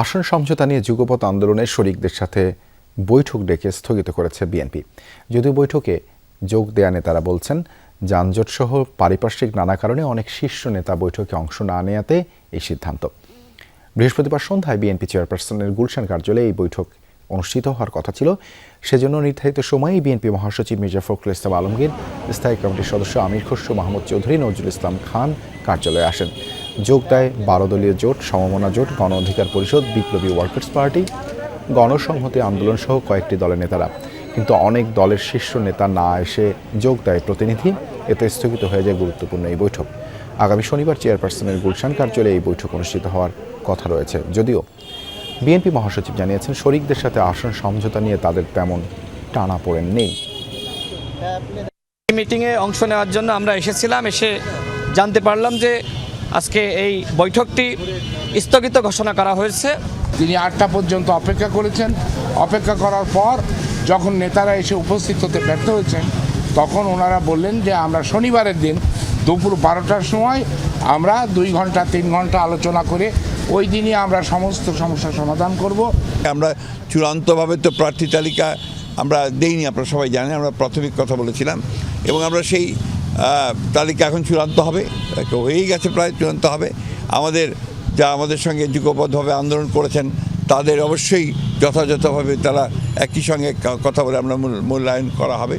আসন সমঝোতা নিয়ে যুগপৎ আন্দোলনের শরিকদের সাথে বৈঠক ডেকে স্থগিত করেছে বিএনপি। যদিও বৈঠকে যোগ দেয়া নেতারা বলছেন যানজট সহ পারিপার্শ্বিক নানা কারণে অনেক শীর্ষ নেতা বৈঠকে অংশ না নেয়াতে এই সিদ্ধান্ত। বৃহস্পতিবার সন্ধ্যায় বিএনপি চেয়ারপারসনের গুলশান কার্যালয়ে এই বৈঠক অনুষ্ঠিত হওয়ার কথা ছিল। সেজন্য নির্ধারিত সময়ে বিএনপি মহাসচিব মির্জা ফখরুল ইসলাম আলমগীর, স্থায়ী কমিটির সদস্য আমির খসরু, মাহমুদ চৌধুরী, নজরুল ইসলাম খান কার্যালয়ে আসেন। যোগ দেয় বারো দলীয় জোট, সমমনা জোট, গণ অধিকার পরিষদ, বিপ্লবী ওয়ার্কার্স পার্টি, গণসংহতি আন্দোলন সহ কয়েকটি দলের নেতারা। কিন্তু অনেক দলের শীর্ষ নেতা না এসে যোগ দেয় প্রতিনিধি। এতে স্থগিত হয়ে যায় গুরুত্বপূর্ণ এই বৈঠক। আগামী শনিবার চেয়ারপারসনের গুলশান কার্যালয়ে এই বৈঠক অনুষ্ঠিত হওয়ার কথা রয়েছে। যদিও বিএনপি মহাসচিব জানিয়েছেন, শরিকদের সাথে আসন সমঝোতা নিয়ে তাদের তেমন টানা পড়েন নেই। মিটিংয়ে অংশ নেওয়ার জন্য আমরা এসেছিলাম, এসে জানতে পারলাম যে আজকে এই বৈঠকটি স্থগিত ঘোষণা করা হয়েছে। তিনি আটটা পর্যন্ত অপেক্ষা করেছেন। অপেক্ষা করার পর যখন নেতারা এসে উপস্থিত হতে ব্যর্থ হয়েছেন তখন ওনারা বললেন যে আমরা শনিবারের দিন দুপুর বারোটার সময় আমরা দুই ঘণ্টা তিন ঘণ্টা আলোচনা করে ওই দিনই আমরা সমস্ত সমস্যার সমাধান করব। আমরা চূড়ান্তভাবে তো প্রার্থী তালিকা আমরা দেইনি আপনারা সবাই জানেন আমরা প্রাথমিক কথা বলেছিলাম। এবং আমরা সেই তালিকা এখন চূড়ান্ত হবে। হয়েই গেছে, প্রায় চূড়ান্ত হবে। আমাদের যা আমাদের সঙ্গে যুগবদ্ধভাবে আন্দোলন করেছেন, তাদের অবশ্যই যথাযথভাবে তারা একই সঙ্গে কথা বলে আমরা মূল- মূল্যায়ন করা হবে।